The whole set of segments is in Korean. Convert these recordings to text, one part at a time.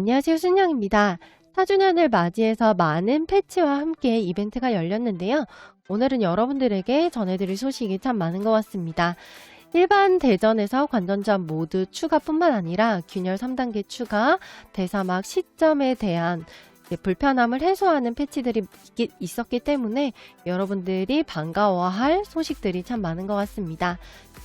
안녕하세요. 순영입니다. 4주년을 맞이해서 많은 패치와 함께 이벤트가 열렸는데요. 오늘은 여러분들에게 전해드릴 소식이 참 많은 것 같습니다. 일반 대전에서 관전점 모두 추가뿐만 아니라 균열 3단계 추가, 대사막 시점에 대한 불편함을 해소하는 패치들이 있었기 때문에 여러분들이 반가워할 소식들이 참 많은 것 같습니다.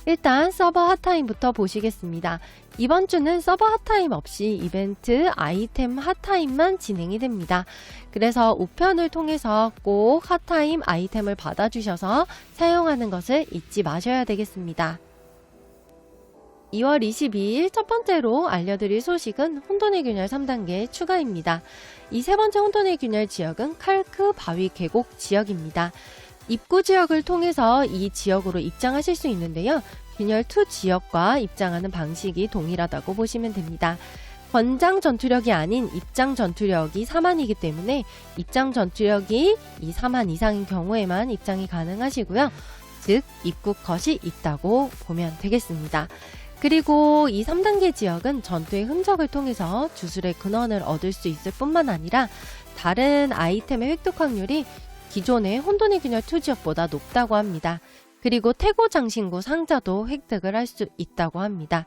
일단 서버 핫타임부터 보시겠습니다. 이번 주는 서버 핫타임 없이 이벤트 아이템 핫타임만 진행이 됩니다. 그래서 우편을 통해서 꼭 핫타임 아이템을 받아주셔서 사용하는 것을 잊지 마셔야 되겠습니다. 2월 22일 첫 번째로 알려드릴 소식은 혼돈의 균열 3단계 추가입니다. 이 세 번째 혼돈의 균열 지역은 칼크 바위 계곡 지역입니다. 입구 지역을 통해서 이 지역으로 입장하실 수 있는데요. 균열 2 지역과 입장하는 방식이 동일하다고 보시면 됩니다. 권장 전투력이 아닌 입장 전투력이 4만이기 때문에 입장 전투력이 이 4만 이상인 경우에만 입장이 가능하시고요. 즉, 입구 컷이 있다고 보면 되겠습니다. 그리고 이 3단계 지역은 전투의 흔적을 통해서 주술의 근원을 얻을 수 있을 뿐만 아니라 다른 아이템의 획득 확률이 기존의 혼돈의 균열 2 지역보다 높다고 합니다. 그리고 태고 장신구 상자도 획득을 할 수 있다고 합니다.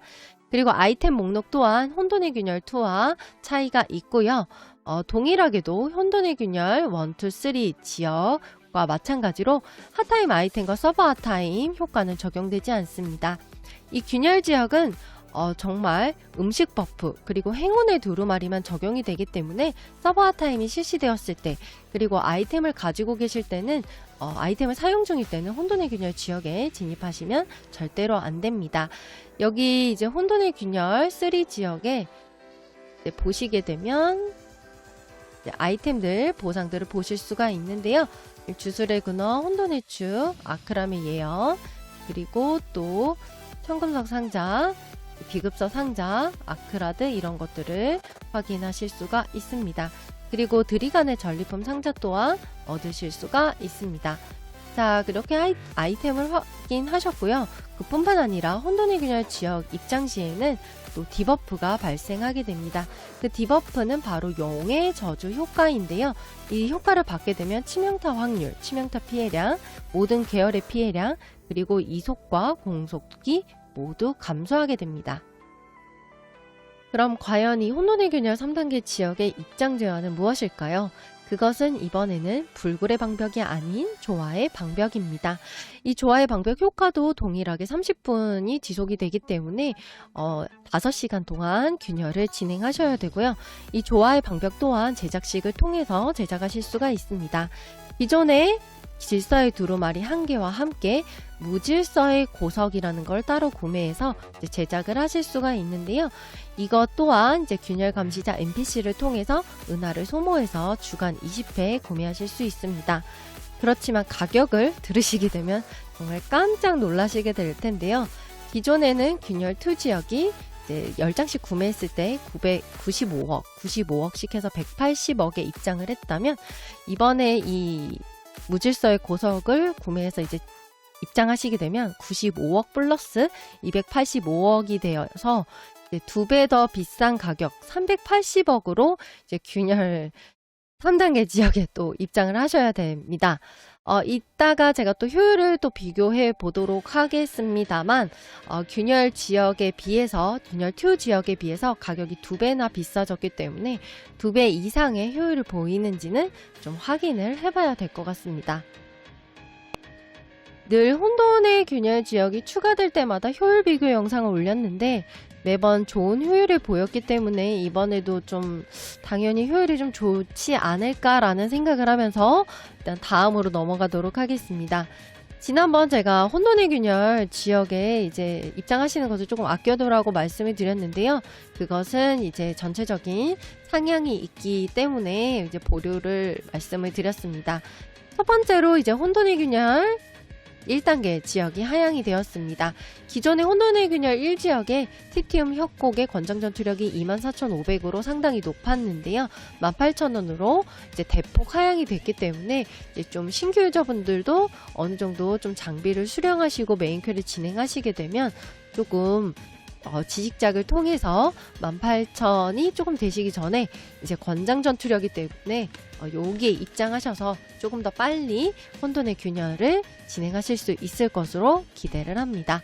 그리고 아이템 목록 또한 혼돈의 균열 2와 차이가 있고요. 어, 동일하게도 혼돈의 균열 1, 2, 3 지역 과 마찬가지로 핫타임 아이템과 서버 핫타임 효과는 적용되지 않습니다. 이 균열 지역은 어, 정말 음식 버프 그리고 행운의 두루마리만 적용이 되기 때문에 서버 핫타임이 실시되었을 때 그리고 아이템을 가지고 계실 때는 어, 아이템을 사용 중일 때는 혼돈의 균열 지역에 진입하시면 절대로 안 됩니다. 여기 이제 혼돈의 균열 3 지역에 보시게 되면 아이템들 보상들을 보실 수가 있는데요. 주술의 근원, 혼돈의 축, 아크람의 예언, 그리고 또 청금석 상자, 비급서 상자, 아크라드 이런 것들을 확인하실 수가 있습니다. 그리고 드리간의 전리품 상자 또한 얻으실 수가 있습니다. 자, 그렇게 아이, 아이템을 확인하셨고요. 그뿐만 아니라 혼돈의 균열 지역 입장 시에는 또 디버프가 발생하게 됩니다. 그 디버프는 바로 용의 저주 효과인데요. 이 효과를 받게 되면 치명타 확률, 치명타 피해량, 모든 계열의 피해량, 그리고 이속과 공속이 모두 감소하게 됩니다. 그럼 과연 이 혼돈의 균열 3단계 지역의 입장 제한은 무엇일까요? 그것은 이번에는 불굴의 방벽이 아닌 조화의 방벽입니다. 이 조화의 방벽 효과도 동일하게 30분이 지속이 되기 때문에 어, 5시간 동안 균열을 진행하셔야 되고요. 이 조화의 방벽 또한 제작식을 통해서 제작하실 수가 있습니다. 기존에 질서의 두루마리 한 개와 함께 무질서의 고석이라는 걸 따로 구매해서 제작을 하실 수가 있는데요. 이것 또한 이제 균열 감시자 NPC를 통해서 은하를 소모해서 주간 20회 구매하실 수 있습니다. 그렇지만 가격을 들으시게 되면 정말 깜짝 놀라시게 될 텐데요. 기존에는 균열 2 지역이 이제 10장씩 구매했을 때 995억, 95억씩 해서 180억에 입장을 했다면 이번에 이 무질서의 고석을 구매해서 이제 입장하시게 되면 95억 플러스 285억이 되어서 두 배 더 비싼 가격 380억으로 이제 균열 3단계 지역에 또 입장을 하셔야 됩니다. 어, 이따가 제가 또 효율을 또 비교해 보도록 하겠습니다만, 어, 균열 지역에 비해서, 균열 2 지역에 비해서 가격이 두 배나 비싸졌기 때문에 두 배 이상의 효율을 보이는지는 좀 확인을 해봐야 될 것 같습니다. 늘 혼돈의 균열 지역이 추가될 때마다 효율 비교 영상을 올렸는데 매번 좋은 효율을 보였기 때문에 이번에도 좀 당연히 효율이 좀 좋지 않을까라는 생각을 하면서 일단 다음으로 넘어가도록 하겠습니다. 지난번 제가 혼돈의 균열 지역에 이제 입장하시는 것을 조금 아껴두라고 말씀을 드렸는데요. 그것은 이제 전체적인 상향이 있기 때문에 이제 보류를 말씀을 드렸습니다. 첫 번째로 이제 혼돈의 균열 1단계 지역이 하향이 되었습니다. 기존의 혼돈의 균열 1지역에 티티움 협곡의 권장 전투력이 24,500으로 상당히 높았는데요. 18,000원으로 이제 대폭 하향이 됐기 때문에 이제 좀 신규 유저분들도 어느 정도 좀 장비를 수령하시고 메인 퀘를 진행하시게 되면 조금 어, 지식작을 통해서 18,000이 조금 되시기 전에 이제 권장 전투력이 때문에 어, 여기에 입장하셔서 조금 더 빨리 혼돈의 균열을 진행하실 수 있을 것으로 기대를 합니다.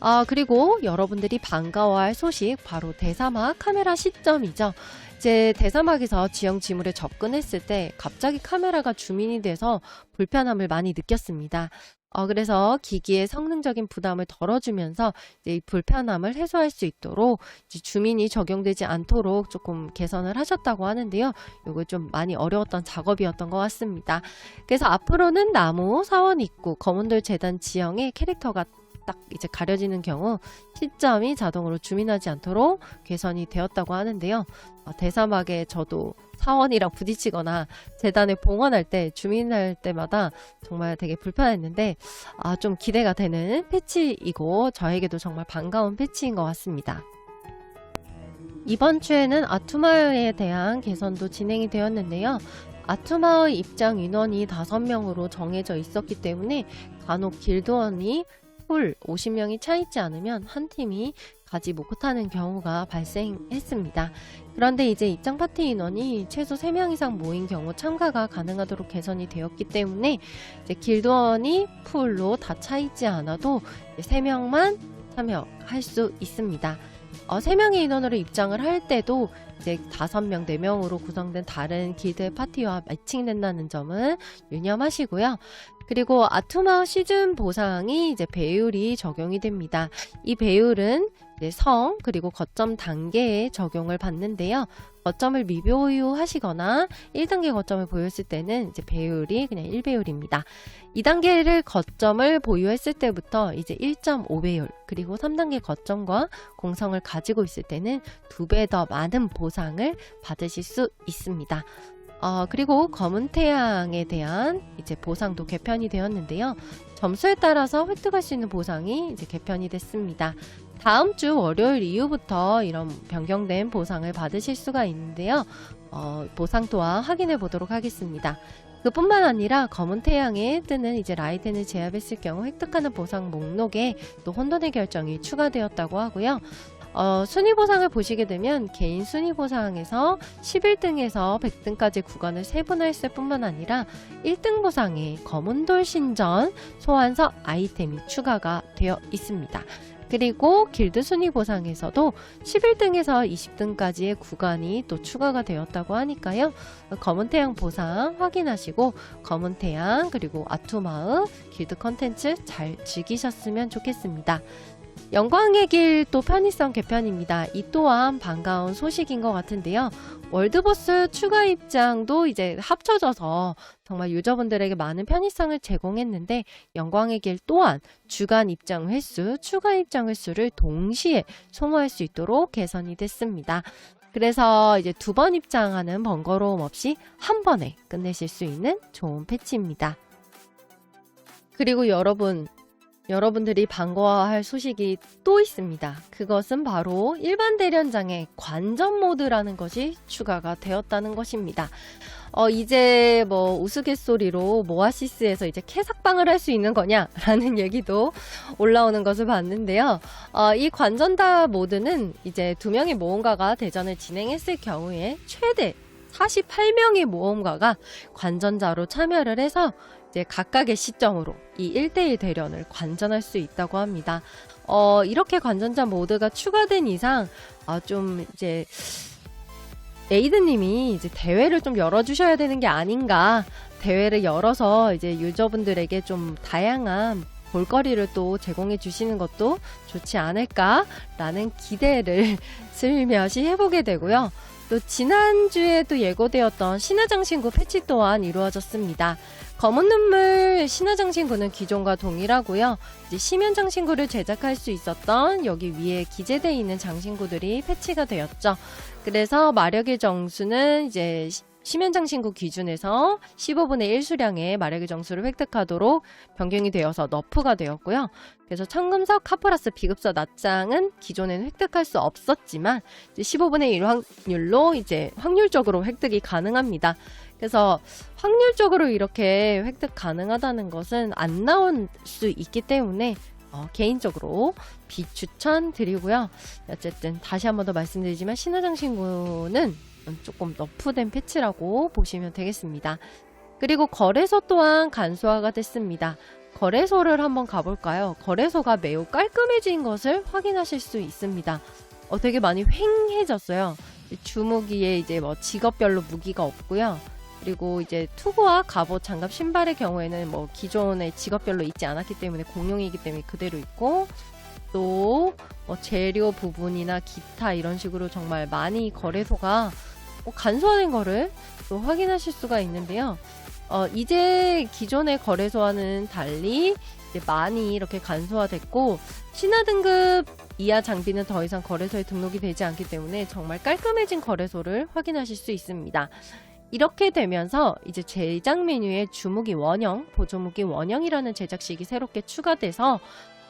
아, 그리고 여러분들이 반가워할 소식 바로 대사막 카메라 시점이죠. 이제 대사막에서 지형 지물에 접근했을 때 갑자기 카메라가 주민이 돼서 불편함을 많이 느꼈습니다. 어, 그래서 기기의 성능적인 부담을 덜어주면서 이 불편함을 해소할 수 있도록 주민이 적용되지 않도록 조금 개선을 하셨다고 하는데요. 이거 좀 많이 어려웠던 작업이었던 것 같습니다. 그래서 앞으로는 나무, 사원 입구, 검은돌 재단 지형의 캐릭터가 딱 이제 가려지는 경우 시점이 자동으로 주민하지 않도록 개선이 되었다고 하는데요. 어, 대사막에 저도 사원이랑 부딪히거나 재단에 봉헌할 때 주민할 때마다 정말 되게 불편했는데 아, 좀 기대가 되는 패치이고 저에게도 정말 반가운 패치인 것 같습니다. 이번 주에는 아투마을에 대한 개선도 진행이 되었는데요. 아투마을 입장 인원이 5명으로 정해져 있었기 때문에 간혹 길드원이 풀 50명이 차 있지 않으면 한 팀이 가지 못하는 경우가 발생했습니다. 그런데 이제 입장 파티 인원이 최소 3명 이상 모인 경우 참가가 가능하도록 개선이 되었기 때문에 이제 길드원이 풀로 다 차 있지 않아도 3명만 참여할 수 있습니다. 어, 3명의 인원으로 입장을 할 때도 이제 5명, 4명으로 구성된 다른 길드 파티와 매칭된다는 점은 유념하시고요. 그리고 아투마 시즌 보상이 이제 배율이 적용이 됩니다. 이 배율은 성 그리고 거점 단계에 적용을 받는데요. 거점을 미보유하시거나 1단계 거점을 보유했을 때는 이제 배율이 그냥 1배율입니다. 2단계를 거점을 보유했을 때부터 이제 1.5배율 그리고 3단계 거점과 공성을 가지고 있을 때는 2배 더 많은 보상을 받으실 수 있습니다. 어, 그리고 검은 태양에 대한 이제 보상도 개편이 되었는데요. 점수에 따라서 획득할 수 있는 보상이 이제 개편이 됐습니다. 다음 주 월요일 이후부터 이런 변경된 보상을 받으실 수가 있는데요. 어, 보상 또한 확인해 보도록 하겠습니다. 그뿐만 아니라 검은 태양에 뜨는 이제 라이덴을 제압했을 경우 획득하는 보상 목록에 또 혼돈의 결정이 추가되었다고 하고요. 어, 순위 보상을 보시게 되면 개인 순위 보상에서 11등에서 100등까지 구간을 세분화했을 뿐만 아니라 1등 보상에 검은돌 신전 소환서 아이템이 추가가 되어 있습니다. 그리고 길드 순위 보상에서도 11등에서 20등까지의 구간이 또 추가가 되었다고 하니까요. 검은 태양 보상 확인하시고 검은 태양 그리고 아투마을 길드 컨텐츠 잘 즐기셨으면 좋겠습니다. 영광의 길 또 편의성 개편입니다. 이 또한 반가운 소식인 것 같은데요. 월드보스 추가 입장도 이제 합쳐져서 정말 유저분들에게 많은 편의성을 제공했는데 영광의 길 또한 주간 입장 횟수, 추가 입장 횟수를 동시에 소모할 수 있도록 개선이 됐습니다. 그래서 이제 두 번 입장하는 번거로움 없이 한 번에 끝내실 수 있는 좋은 패치입니다. 그리고 여러분 여러분들이 반가워할 소식이 또 있습니다. 그것은 바로 일반 대련장의 관전 모드라는 것이 추가가 되었다는 것입니다. 어, 이제 뭐 우스갯소리로 모아시스에서 이제 캐삭방을 할 수 있는 거냐라는 얘기도 올라오는 것을 봤는데요. 어, 이 관전다 모드는 이제 두 명의 모험가가 대전을 진행했을 경우에 최대 48명의 모험가가 관전자로 참여를 해서 이제 각각의 시점으로 이 1대1 대련을 관전할 수 있다고 합니다. 어, 이렇게 관전자 모드가 추가된 이상, 아, 좀 이제, 에이드님이 이제 대회를 좀 열어주셔야 되는 게 아닌가. 대회를 열어서 이제 유저분들에게 좀 다양한 볼거리를 또 제공해 주시는 것도 좋지 않을까라는 기대를 슬며시 해보게 되고요. 또 지난주에 또 예고되었던 신화장신구 패치 또한 이루어졌습니다. 검은 눈물 신화장신구는 기존과 동일하고요. 이제 시면 장신구를 제작할 수 있었던 여기 위에 기재되어 있는 장신구들이 패치가 되었죠. 그래서 마력의 정수는 이제 시면 장신구 기준에서 15분의 1 수량의 마력의 정수를 획득하도록 변경이 되어서 너프가 되었고요. 그래서 청금석 카프라스 비급서 낱장은 기존에는 획득할 수 없었지만 15분의 1 확률로 이제 확률적으로 획득이 가능합니다. 그래서 확률적으로 이렇게 획득 가능하다는 것은 안 나올 수 있기 때문에 어, 개인적으로 비추천 드리고요. 어쨌든 다시 한 번 더 말씀드리지만 신화장 신구는 조금 너프된 패치라고 보시면 되겠습니다. 그리고 거래소 또한 간소화가 됐습니다. 거래소를 한번 가볼까요? 거래소가 매우 깔끔해진 것을 확인하실 수 있습니다. 어, 되게 많이 휑해졌어요. 주무기에 이제 뭐 직업별로 무기가 없고요. 그리고 이제 투구와 갑옷, 장갑, 신발의 경우에는 뭐 기존의 직업별로 있지 않았기 때문에 공용이기 때문에 그대로 있고 또 뭐 재료 부분이나 기타 이런 식으로 정말 많이 거래소가 뭐 간소화된 거를 또 확인하실 수가 있는데요. 어, 이제 기존의 거래소와는 달리 많이 이렇게 간소화됐고 신화 등급 이하 장비는 더 이상 거래소에 등록이 되지 않기 때문에 정말 깔끔해진 거래소를 확인하실 수 있습니다. 이렇게 되면서 이제 제작 메뉴에 주무기 원형, 보조무기 원형이라는 제작식이 새롭게 추가돼서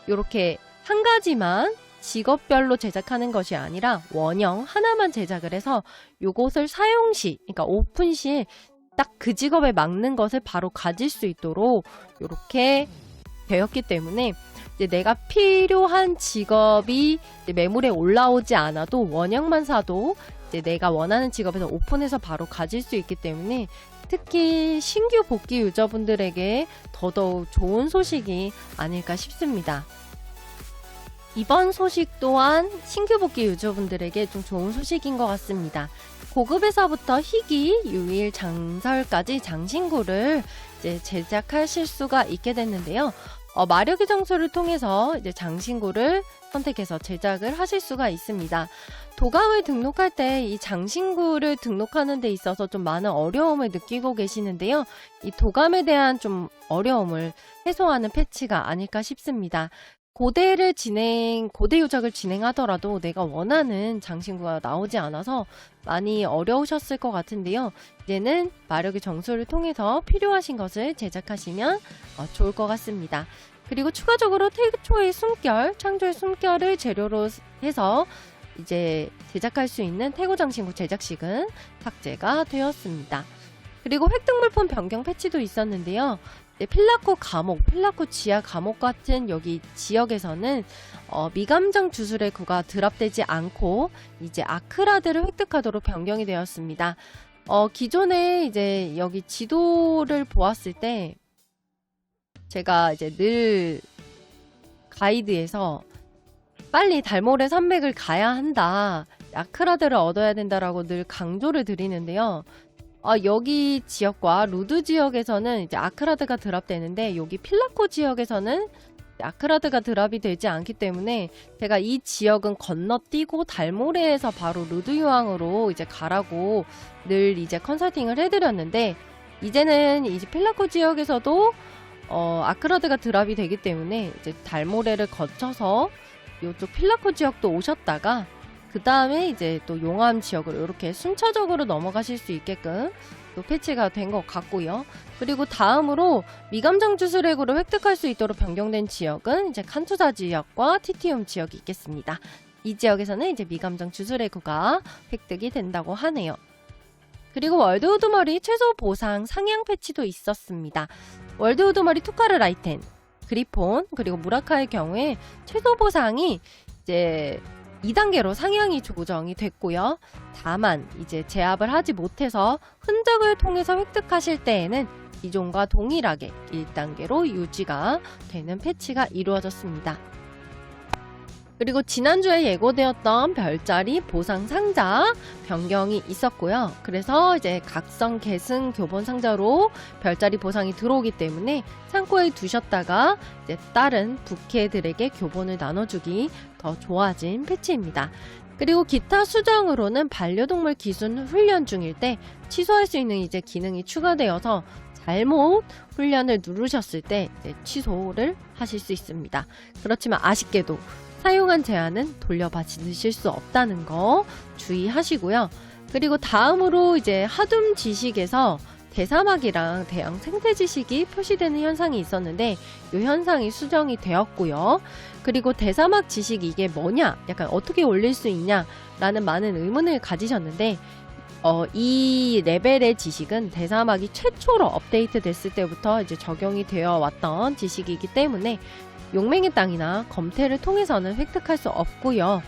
이렇게 한 가지만 직업별로 제작하는 것이 아니라 원형 하나만 제작을 해서 요것을 사용 시, 그러니까 오픈 시에 딱그 직업에 맞는 것을 바로 가질 수 있도록 이렇게 되었기 때문에 내가 필요한 직업이 매물에 올라오지 않아도 원형만 사도 이제 내가 원하는 직업에서 오픈해서 바로 가질 수 있기 때문에 특히 신규 복귀 유저분들에게 더더욱 좋은 소식이 아닐까 싶습니다. 이번 소식 또한 신규 복귀 유저분들에게 좀 좋은 소식인 것 같습니다. 고급에서부터 희귀, 유일, 장설까지 장신구를 제작하실 수가 있게 됐는데요. 어, 마력의 정수를 통해서 이제 장신구를 선택해서 제작을 하실 수가 있습니다. 도감을 등록할 때 이 장신구를 등록하는 데 있어서 좀 많은 어려움을 느끼고 계시는데요. 이 도감에 대한 좀 어려움을 해소하는 패치가 아닐까 싶습니다. 고대를 진행, 고대 유적을 진행하더라도 내가 원하는 장신구가 나오지 않아서 많이 어려우셨을 것 같은데요. 이제는 마력의 정수를 통해서 필요하신 것을 제작하시면 어, 좋을 것 같습니다. 그리고 추가적으로 태초의 숨결, 창조의 숨결을 재료로 해서 이제 제작할 수 있는 태고 장신구 제작식은 삭제가 되었습니다. 그리고 획득물품 변경 패치도 있었는데요. 네, 필라코 감옥, 필라코 지하 감옥 같은 여기 지역에서는 어, 미감정 주술의 구가 드랍되지 않고 이제 아크라드를 획득하도록 변경이 되었습니다. 어, 기존에 이제 여기 지도를 보았을 때 제가 이제 늘 가이드에서 빨리 달모래 산맥을 가야 한다. 아크라드를 얻어야 된다라고 늘 강조를 드리는데요. 어, 여기 지역과 루드 지역에서는 이제 아크라드가 드랍되는데 여기 필라코 지역에서는 아크라드가 드랍이 되지 않기 때문에 제가 이 지역은 건너뛰고 달모레에서 바로 루드 유황으로 이제 가라고 늘 이제 컨설팅을 해드렸는데 이제는 이제 필라코 지역에서도 어, 아크라드가 드랍이 되기 때문에 이제 달모레를 거쳐서 이쪽 필라코 지역도 오셨다가 그 다음에 이제 또 용암 지역으로 이렇게 순차적으로 넘어가실 수 있게끔 또 패치가 된 것 같고요. 그리고 다음으로 미감정 주술액으로 획득할 수 있도록 변경된 지역은 이제 칸투사 지역과 티티움 지역이 있겠습니다. 이 지역에서는 이제 미감정 주술액구가 획득이 된다고 하네요. 그리고 월드 우드머리 최소 보상 상향 패치도 있었습니다. 월드 우드머리 투카르 라이텐, 그리폰, 그리고 무라카의 경우에 최소 보상이 이제 2단계로 상향이 조정이 됐고요. 다만 이제 제압을 하지 못해서 흔적을 통해서 획득하실 때에는 기존과 동일하게 1단계로 유지가 되는 패치가 이루어졌습니다. 그리고 지난주에 예고되었던 별자리 보상 상자 변경이 있었고요. 그래서 이제 각성 계승 교본 상자로 별자리 보상이 들어오기 때문에 창고에 두셨다가 이제 다른 부캐들에게 교본을 나눠주기 더 좋아진 패치입니다. 그리고 기타 수정으로는 반려동물 기준 훈련 중일 때 취소할 수 있는 이제 기능이 추가되어서 잘못 훈련을 누르셨을 때 취소를 하실 수 있습니다. 그렇지만 아쉽게도 사용한 제한은 돌려받으실 수 없다는 거 주의하시고요. 그리고 다음으로 이제 하둠 지식에서 대사막이랑 대형 생태 지식이 표시되는 현상이 있었는데 이 현상이 수정이 되었고요. 그리고 대사막 지식 이게 뭐냐? 약간 어떻게 올릴 수 있냐? 라는 많은 의문을 가지셨는데 어, 이 레벨의 지식은 대사막이 최초로 업데이트 됐을 때부터 이제 적용이 되어 왔던 지식이기 때문에 용맹의 땅이나 검태를 통해서는 획득할 수 없고요.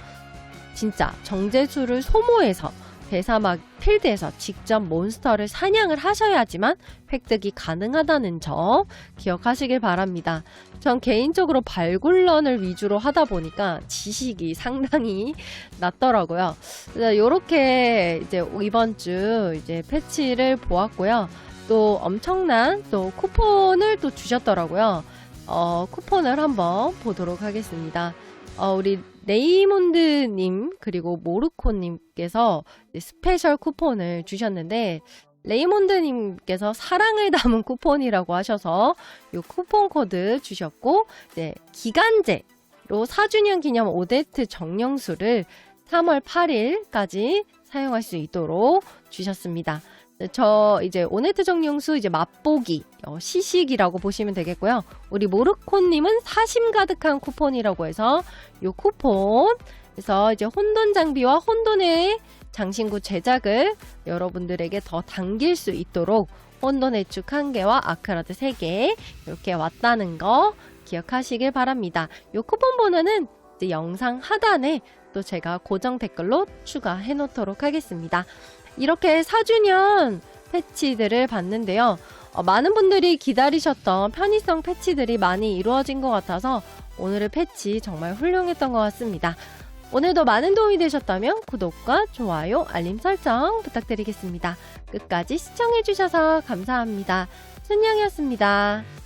진짜 정제수를 소모해서 대사막 필드에서 직접 몬스터를 사냥을 하셔야지만 획득이 가능하다는 점 기억하시길 바랍니다. 전 개인적으로 발굴런을 위주로 하다 보니까 지식이 상당히 낮더라고요. 이렇게 이제 이번 주 이제 패치를 보았고요. 또 엄청난 또 쿠폰을 또 주셨더라고요. 어, 쿠폰을 한번 보도록 하겠습니다. 어, 우리 레이몬드님 그리고 모르코님께서 스페셜 쿠폰을 주셨는데 레이몬드님께서 사랑을 담은 쿠폰이라고 하셔서 이 쿠폰 코드 주셨고 이제 기간제로 4주년 기념 오데트 정령수를 3월 8일까지 사용할 수 있도록 주셨습니다. 네, 저 이제 오네트 정령수 이제 맛보기 어, 시식이라고 보시면 되겠고요. 우리 모르코님은 사심 가득한 쿠폰이라고 해서 요 쿠폰 그래서 이제 혼돈 장비와 혼돈의 장신구 제작을 여러분들에게 더 당길 수 있도록 혼돈의 축 1개와 아크라드 3개 이렇게 왔다는 거 기억하시길 바랍니다. 요 쿠폰 번호는 이제 영상 하단에 또 제가 고정 댓글로 추가해 놓도록 하겠습니다. 이렇게 4주년 패치들을 봤는데요. 어, 많은 분들이 기다리셨던 편의성 패치들이 많이 이루어진 것 같아서 오늘의 패치 정말 훌륭했던 것 같습니다. 오늘도 많은 도움이 되셨다면 구독과 좋아요, 알림 설정 부탁드리겠습니다. 끝까지 시청해주셔서 감사합니다. 순영이었습니다.